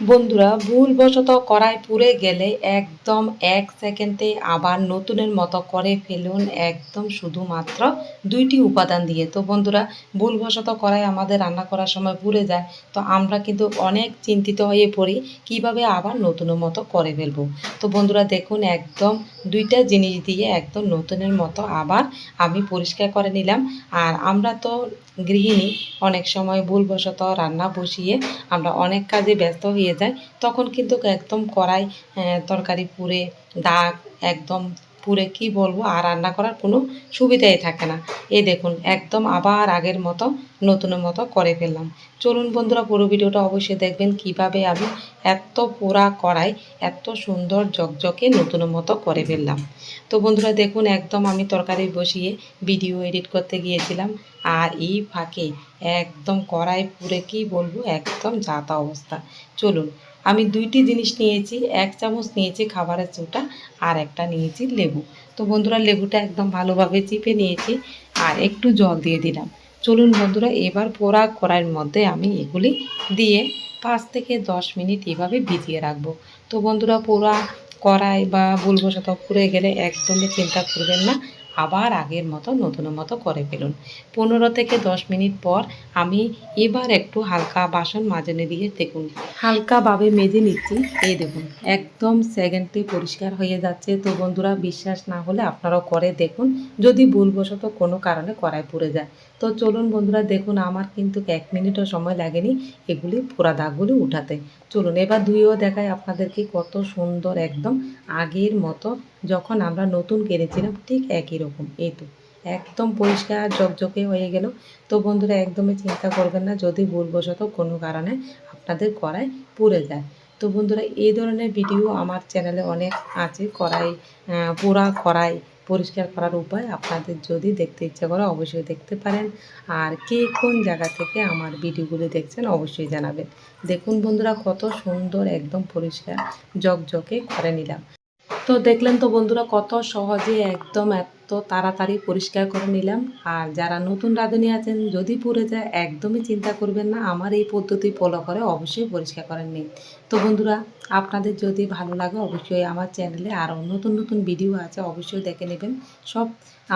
বন্ধুরা, ভুলবশত কড়াই পুড়ে গেলে একদম এক সেকেন্ডে আবার নতুনের মতো করে ফেলুন একদম শুধুমাত্র দুইটি উপাদান দিয়ে। তো বন্ধুরা, ভুলবশত কড়াই আমাদের রান্না করার সময় পুড়ে যায়, তো আমরা কিন্তু অনেক চিন্তিত হয়ে পড়ি, কীভাবে আবার নতুনের মতো করে ফেলব? তো বন্ধুরা, দেখুন একদম দুইটা জিনিস দিয়ে একদম নতুনের মতো আবার আমি পরিষ্কার করে নিলাম। আর আমরা তো গৃহিণী, অনেক সময় ভুলবশত রান্না বসিয়ে আমরা অনেক কাজে ব্যস্ত হয়ে যাই তখন কিন্তু একদম কড়াই তরকারি পুড়ে, দাগ একদম পুড়ে, কি বলব, আর রান্না করার কোনো সুবিধাই থাকে না। এই দেখুন, একদম আবার আগের মতো নতুনের মতো করে ফেললাম। চলুন বন্ধুরা, পুরো ভিডিওটা অবশ্যই দেখবেন, কীভাবে আমি এত পোড়া কড়াই, এত সুন্দর জকজকে নতুনের মতো করে ফেললাম। তো বন্ধুরা, দেখুন, একদম আমি তরকারি বসিয়ে, ভিডিও এডিট করতে গিয়েছিলাম। আর এই ফাঁকে একদম কড়াই পুড়ে কি বলব, একদম যাতা অবস্থা। চলুন, আমি দুইটি জিনিস নিয়েছি, এক চামচ নিয়েছি খাবারের চুটা আর একটা নিয়েছি লেবু। তো বন্ধুরা, লেবুটা একদম ভালোভাবে চিপে নিয়েছি আর একটু জল দিয়ে দিলাম। চলুন বন্ধুরা, এবার পোড়া কড়াইয়ের মধ্যে আমি এগুলি দিয়ে পাঁচ থেকে দশ মিনিট এভাবে ভিজিয়ে রাখব। তো বন্ধুরা, পোড়া কড়াই বা বলব ভুলবশত পুড়ে গেলে একদমই চিন্তা করবেন না আবার আগের মতো, নতুনের মতো করে ফেলুন। পনেরো থেকে দশ মিনিট পর আমি এবার একটু হালকা বাসন মাজনে দিয়ে দেখুন। হালকাভাবে মেজে নিচ্ছি। এই দেখুন, একদম সেকেন্ডে পরিষ্কার হয়ে যাচ্ছে। তো বন্ধুরা, বিশ্বাস না হলে আপনারাও করে দেখুন। যদি ভুলবশত কোনো কারণে কড়াই পুড়ে যায়। তো চলুন বন্ধুরা, দেখুন আমার কিন্তু এক মিনিটও সময় লাগেনি এগুলি পোড়া দাগগুলি উঠাতে। চলুন, এবার ধুয়েও দেখায় আপনাদেরকে কত সুন্দর, একদম আগের মতো যখন আমরা নতুন কিনেছিলাম ঠিক একই রকম, এই তো। একদম পরিষ্কার জকজকে হয়ে গেল। তো বন্ধুরা, একদমই চিন্তা করবেন না, যদি ভুলবশত কোনো কারণে আপনাদের কড়াই পুড়ে যায়। তো বন্ধুরা, এই ধরনের ভিডিও আমার চ্যানেলে অনেক আছে কড়াই পোড়া কড়াই পরিষ্কার করার উপায় আপনাদের যদি দেখতে ইচ্ছা করে অবশ্যই দেখতে পারেন। আর কে কোন জায়গা থেকে আমার ভিডিওগুলো দেখছেন অবশ্যই জানাবেন। দেখুন বন্ধুরা, কত সুন্দর, একদম পরিষ্কার জকজকে করে নিলাম। তো দেখলেন তো বন্ধুরা, কত সহজে একদম এত তাড়াতাড়ি পরিষ্কার করে নিলাম। আর যারা নতুন রাঁধুনি আছেন, যদি পুড়ে যায়, একদমই চিন্তা করবেন না, আমার এই পদ্ধতি ফলো করে অবশ্যই পরিষ্কার করেন নিন। তো বন্ধুরা, আপনাদের যদি ভালো লাগে, অবশ্যই আমার চ্যানেলে আরও নতুন নতুন ভিডিও আছে, অবশ্যই দেখে নেবেন। সব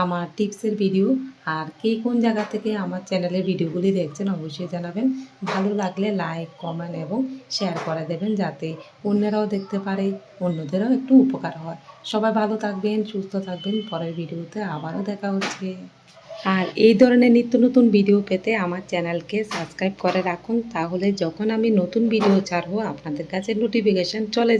আমার টিপসের ভিডিও আর কে কোন জায়গা থেকে আমার চ্যানেলের ভিডিওগুলি দেখছেন অবশ্যই জানাবেন। ভালো লাগলে লাইক, কমেন্ট এবং শেয়ার করে দেবেন যাতে অন্যরাও দেখতে পারে, অন্যদেরও একটু উপকার হয়। সবাই ভালো থাকবেন, সুস্থ থাকবেন। পরের ভিডিওতে আবারও দেখা হচ্ছে। আর এই ধরনের নিত্য নতুন ভিডিও পেতে আমার চ্যানেলকে সাবস্ক্রাইব করে রাখুন, তাহলে যখন আমি নতুন ভিডিও ছাড়বো, আপনাদের কাছে নোটিফিকেশন চলে যাবে।